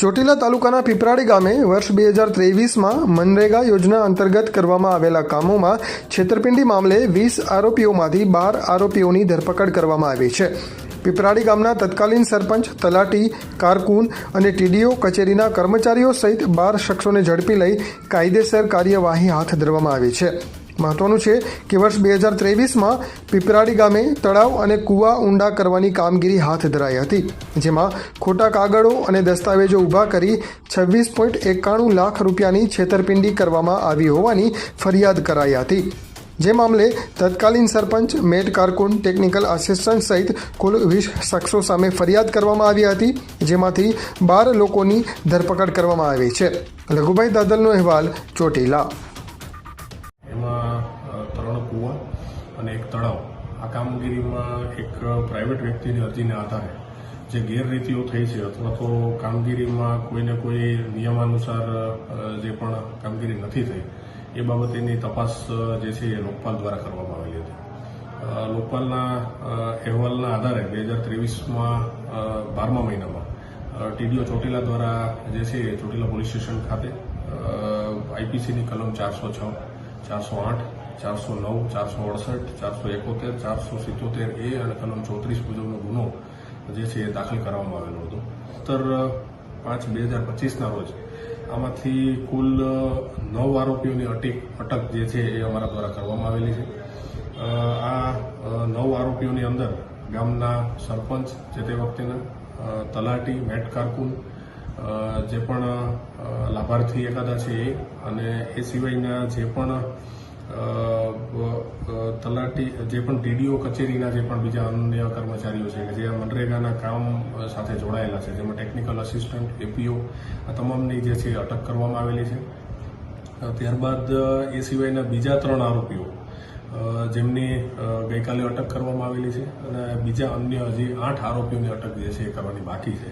ચોટીલા તાલુકાના પીપરાડી ગામે વર્ષ બે હજાર ત્રેવીસમાં મનરેગા યોજના અંતર્ગત કરવામાં આવેલા કામોમાં છેતરપિંડી મામલે વીસ આરોપીઓમાંથી બાર આરોપીઓની ધરપકડ કરવામાં આવી છે. પીપરાડી ગામના તત્કાલીન સરપંચ તલાટી, કારકુન અને ટીડીઓ કચેરીના કર્મચારીઓ સહિત બાર શખ્સોને ઝડપી લઈ કાયદેસર કાર્યવાહી હાથ ધરવામાં આવી છે. મહત્વનું છે કે વર્ષ બે હજાર ત્રેવીસમાં પીપરાડી ગામે તળાવ અને કૂવા ઊંડા કરવાની કામગીરી હાથ ધરાઈ હતી, જેમાં ખોટા કાગળો અને દસ્તાવેજો ઊભા કરી છવ્વીસ પોઈન્ટ એકાણું લાખ રૂપિયાની છેતરપિંડી કરવામાં આવી હોવાની ફરિયાદ કરાઈ હતી. જે મામલે તત્કાલીન સરપંચ મેટ કારકુન, ટેકનિકલ આસિસ્ટન્ટ સહિત કુલ વીસ શખ્સો સામે ફરિયાદ કરવામાં આવી હતી, જેમાંથી બાર લોકોની ધરપકડ કરવામાં આવી છે. લઘુભાઈ દાદલનો અહેવાલ ચોટીલા. અને એક તળાવ. આ કામગીરીમાં એક પ્રાઇવેટ વ્યક્તિની અરજીને આધારે જે ગેરરીતિઓ થઈ છે અથવા તો કામગીરીમાં કોઈને કોઈ નિયમાનુસાર જે પણ કામગીરી નથી થઈ, એ બાબતેની તપાસ જે છે એ લોકપાલ દ્વારા કરવામાં આવેલી હતી. લોકપાલના અહેવાલના આધારે બે હજાર ત્રેવીસમાં બારમા મહિનામાં ટીડીઓ ચોટીલા દ્વારા જે છે ચોટીલા પોલીસ સ્ટેશન ખાતે આઈપીસીની કલમ ચારસો છ, ચારસો આઠ ચારસો નવ, ચારસો અડસઠ, ચારસો એકોતેર, ચારસો સિત્તોતેર એ અને કલમ ચોત્રીસ મુજબનો ગુનો જે છે એ દાખલ કરવામાં આવેલો હતો. સત્તર પાંચ બે હજાર પચીસના રોજ આમાંથી કુલ નવ આરોપીઓની અટક અટક જે છે એ અમારા દ્વારા કરવામાં આવેલી છે. આ નવ આરોપીઓની અંદર ગામના સરપંચ જે તે વખતેના તલાટી, મેટ કારકુન જે પણ લાભાર્થી એકાદા છે એ અને એ સિવાયના જે પણ તલાટી, જે પણ ટીડીઓ કચેરીના જે પણ બીજા અન્ય કર્મચારીઓ છે કે જે મનરેગાના કામ સાથે જોડાયેલા છે, જેમાં ટેકનિકલ અસિસ્ટન્ટ એપીઓ, આ તમામની જે છે અટક કરવામાં આવેલી છે. ત્યારબાદ એ સિવાયના બીજા ત્રણ આરોપીઓ જેમની ગઈકાલે અટક કરવામાં આવેલી છે અને બીજા અન્ય હજી આઠ આરોપીઓની અટક જે છે એ કરવાની બાકી છે.